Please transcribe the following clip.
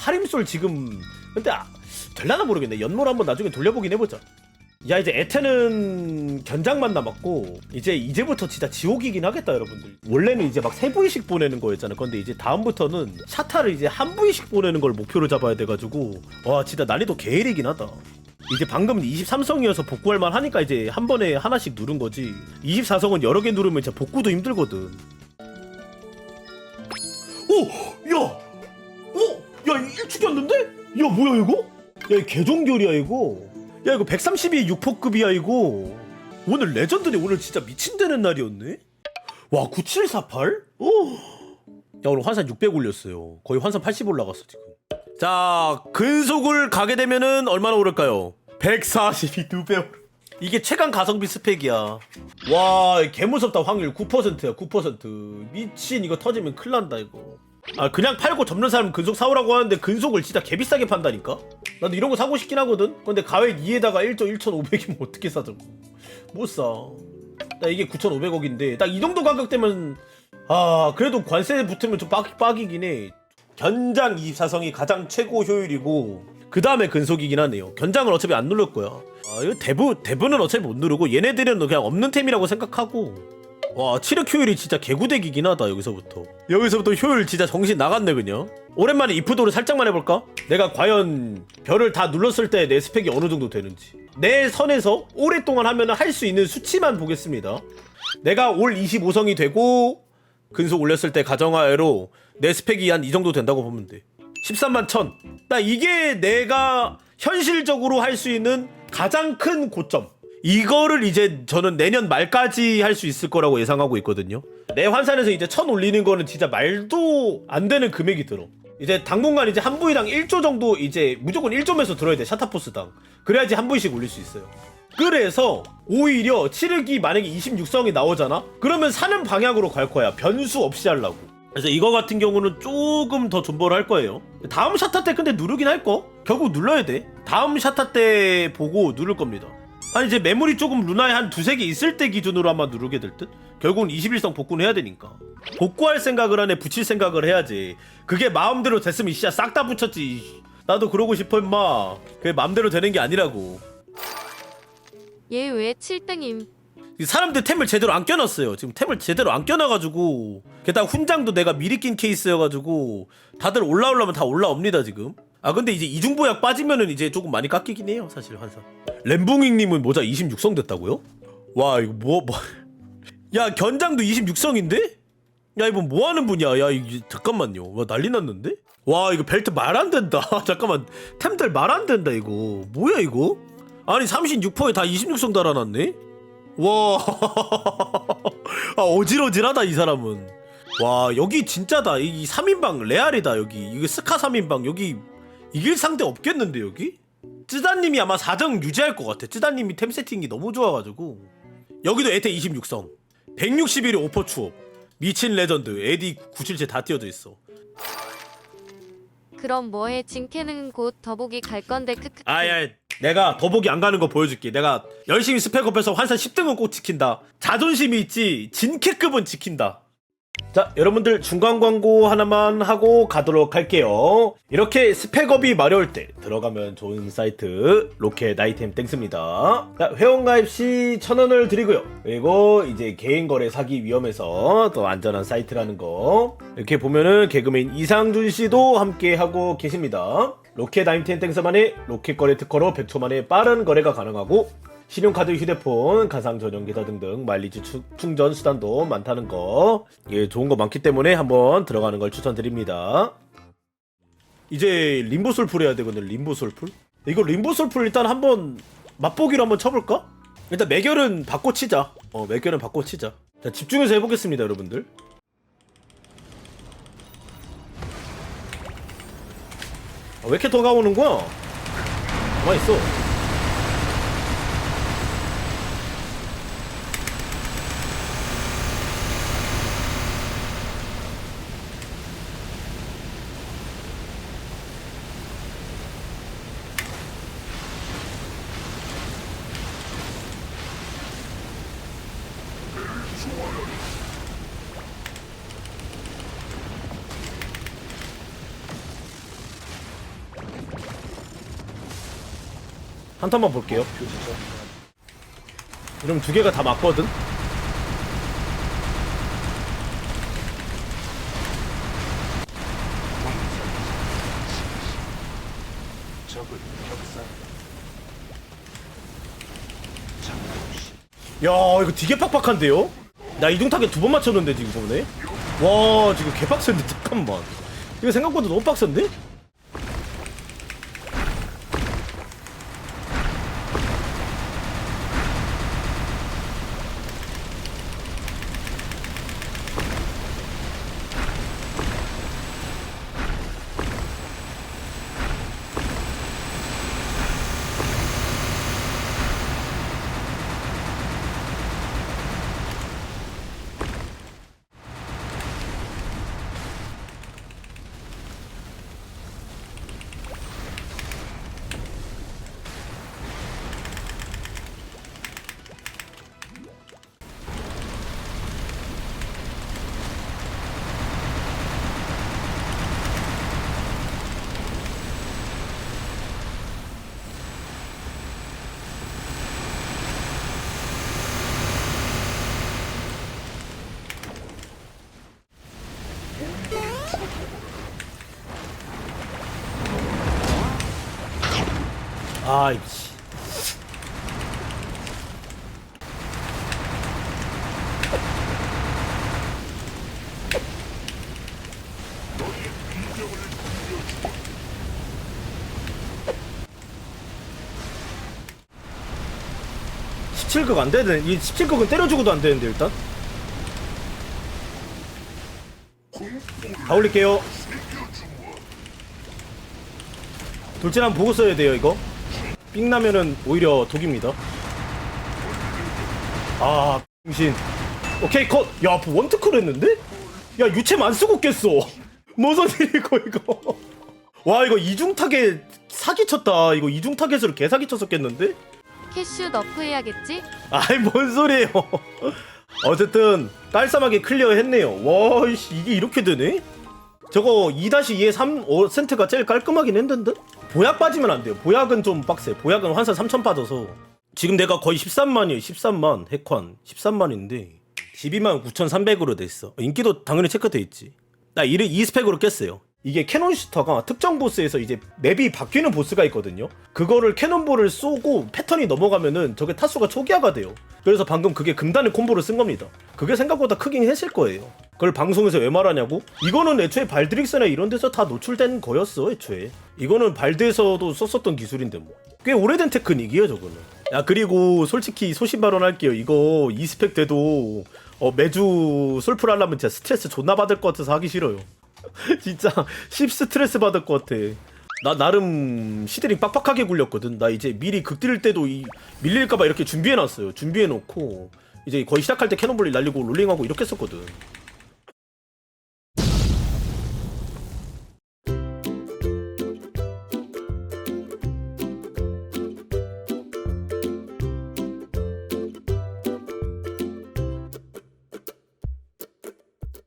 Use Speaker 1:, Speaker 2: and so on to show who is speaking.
Speaker 1: 하림솔 지금 근데 아, 될라나 모르겠네. 연몰 한번 나중에 돌려보긴 해보자 야 이제 에테는 견장만 남았고 이제 이제부터 진짜 지옥이긴 하겠다 여러분들. 원래는 이제 막 세 부위씩 보내는 거였잖아. 근데 이제 다음부터는 샤타를 이제 한 부위씩 보내는 걸 목표로 잡아야 돼가지고 와 진짜 난이도 개일이긴 하다. 이제 방금 23성이어서 복구할 만 하니까 이제 한 번에 하나씩 누른 거지. 24성은 여러 개 누르면 진짜 복구도 힘들거든! 오! 야 뭐야 이거? 야 이거 개종결이야 이거. 야 이거 132 6포급이야 이거. 오늘 레전드네. 오늘 진짜 미친되는 날이었네. 와 9748? 오! 야 오늘 환산 600 올렸어요. 거의 환산 80 올라갔어 지금. 자 근속을 가게 되면은 얼마나 오를까요? 142 2배 오르 이게 최강 가성비 스펙이야. 와 개무섭다 확률. 9%야 9% 미친 이거 터지면 큰일 난다 이거 아 그냥 팔고 접는 사람 근속 사오라고 하는데 근속을 진짜 개비싸게 판다니까? 나도 이런 거 사고 싶긴 하거든? 근데 가액 2에다가 1조 1,500이면 어떻게 사자고? 못 사. 나 이게 9,500억인데 딱 이 정도 가격대면 아 그래도 관세 붙으면 좀 빡, 빡이긴 해. 견장 24성이 가장 최고 효율이고 그 다음에 근속이긴 하네요. 견장은 어차피 안 거야. 아 이거 대부, 대부는 어차피 못 누르고 얘네들은 그냥 없는 템이라고 생각하고 와 치력 효율이 진짜 개구대기긴 하다 여기서부터 여기서부터 효율 진짜 정신 나갔네 그냥 오랜만에 이프도를 살짝만 해볼까? 내가 과연 별을 다 눌렀을 때 내 스펙이 어느 정도 되는지 내 선에서 오랫동안 하면 할 수 있는 수치만 보겠습니다 내가 올 25성이 되고 근속 올렸을 때 가정하에로 내 스펙이 한 이 정도 된다고 보면 돼 13만 1000. 나 이게 내가 현실적으로 할 수 있는 가장 큰 고점. 이거를 이제 저는 내년 말까지 할 수 있을 거라고 예상하고 있거든요. 내 환산에서 이제 1000 올리는 거는 진짜 말도 안 되는 금액이 들어. 이제 당분간 이제 한 부위당 1조 정도 이제 무조건 1조면서 들어야 돼. 샤타포스당. 그래야지 한 부위씩 올릴 수 있어요. 그래서 오히려 치르기 만약에 26성이 나오잖아? 그러면 사는 방향으로 갈 거야. 변수 없이 하려고. 그래서 이거 같은 경우는 조금 더 존버를 할 거예요. 다음 샤타 때 근데 누르긴 할 거. 결국 눌러야 돼. 다음 샤타 때 보고 누를 겁니다. 아니 이제 메모리 조금 루나에 한 두세 개 있을 때 기준으로 한번 누르게 될 듯? 결국은 21성 복구는 해야 되니까. 복구할 생각을 하네 붙일 생각을 해야지. 그게 마음대로 됐으면 이씨야 싹 다 붙였지. 나도 그러고 싶어 임마. 그게 마음대로 되는 게 아니라고.
Speaker 2: 얘 왜 7등임?
Speaker 1: 이 사람들 템을 제대로 안 껴놨어요. 지금 템을 제대로 안 껴놔가지고 게다가 훈장도 내가 미리 낀 케이스여가지고 다들 올라오려면 다 올라옵니다 지금. 아 근데 이제 이중보약 빠지면은 이제 조금 많이 깎이긴 해요 사실 환산. 램붕잉님은 모자 26성 됐다고요? 와 이거 뭐 뭐. 야 견장도 26성인데? 야 이분 뭐 하는 분이야? 야 이거 잠깐만요. 와 난리 났는데? 와 이거 벨트 말 안 된다. 잠깐만 템들 말 안 된다 이거. 뭐야 이거? 아니 36%에 다 26성 달아놨네? 와, 아, 어질어질하다, 이 사람은. 와, 여기 진짜다. 이 3인방 레알이다, 여기. 이거 스카 3인방, 여기 이길 상대 없겠는데, 여기? 쯔다님이 아마 4등 유지할 것 같아. 쯔다님이 템 세팅이 너무 좋아가지고. 여기도 에테 26성. 161이 오퍼 추업. 미친 레전드. 에디 977다 띄어져 있어.
Speaker 2: 그럼 뭐해? 진캐는 곧 더보기 갈 건데 크크.
Speaker 1: 아야 내가 더보기 안 가는 거 보여줄게 내가 열심히 스펙업해서 환산 10등은 꼭 지킨다 자존심이 있지 진캐급은 지킨다 자 여러분들 중간 광고 하나만 하고 가도록 할게요. 이렇게 스펙업이 마려울 때 들어가면 좋은 사이트 로켓 아이템 땡스입니다. 자 회원가입 시 1000원을 드리고요. 그리고 이제 개인 거래 사기 위험해서 또 안전한 사이트라는 거. 이렇게 보면은 개그맨 이상준 씨도 함께 하고 계십니다. 로켓 아이템 땡스만의 로켓 거래 특허로 100초 만에 빠른 거래가 가능하고 신용카드, 휴대폰, 가상 전용 계좌 등등 마일리지 추- 충전 수단도 많다는 거. 예, 좋은 거 많기 때문에 한번 들어가는 걸 추천드립니다. 이제 림보 솔풀 해야 되거든, 림보 솔풀. 이거 림보 솔풀 일단 한번 맛보기로 한번 쳐볼까? 일단 매결은 받고 치자. 어, 매결은 받고 치자. 자, 집중해서 해보겠습니다, 여러분들. 아, 왜 이렇게 더 가오는 거야? 가만 있어. 한탄만 볼게요. 이러면 두 개가 다 맞거든? 야, 이거 되게 팍팍한데요? 나 이중 타겟 두 번 맞췄는데 지금 보네 와 지금 개빡센데 잠깐만 이거 생각보다 너무 빡센데? 아이씨. (17극) 안 되네. 이 (17극은) 때려주고도 안 되는데 일단. 다 올릴게요. 돌진하면 보고 써야 돼요 이거 삥 나면은 오히려 독입니다. 아 정신. 오케이 컷 야 원트클 했는데? 야 유채만 쓰고 깼어. 무슨 일이고 이거? 와 이거 이중 타겟 사기 쳤다. 이거 이중 타겟으로 개사기 쳤었겠는데?
Speaker 2: 캐슈 너프 해야겠지?
Speaker 1: 아이 뭔 소리예요. 어쨌든 깔쌈하게 클리어 했네요. 와씨 이게 이렇게 되네? 저거 2-2에 3 5센트가 제일 깔끔하긴 했는데 보약 빠지면 안 돼요. 보약은 좀 빡세 보약은 환산 3천 빠져서. 지금 내가 거의 13만이에요. 13만 핵환. 13만인데 12만 9,300으로 됐어. 인기도 당연히 체크돼 있지. 나 2, 2스펙으로 깼어요 이게 캐논 슈터가 특정 보스에서 이제 맵이 바뀌는 보스가 있거든요. 그거를 캐논볼을 쏘고 패턴이 넘어가면은 저게 타수가 초기화가 돼요. 그래서 방금 그게 금단의 콤보를 쓴 겁니다. 그게 생각보다 크긴 했을 거예요. 그걸 방송에서 왜 말하냐고? 이거는 애초에 발드릭스나 이런 데서 다 노출된 거였어 애초에. 이거는 발드에서도 썼었던 기술인데 뭐. 꽤 오래된 테크닉이에요 저거는. 야 그리고 솔직히 소신 발언할게요. 이거 이스펙 돼도 어, 매주 솔플 하려면 진짜 스트레스 존나 받을 것 같아서 하기 싫어요 진짜 10 스트레스 받을 것 같아. 나 나름 시드링 빡빡하게 굴렸거든. 나 이제 미리 극딜 때도 이 밀릴까봐 이렇게 준비해놨어요. 준비해놓고 이제 거의 시작할 때 캐논볼리 날리고 롤링하고 이렇게 했었거든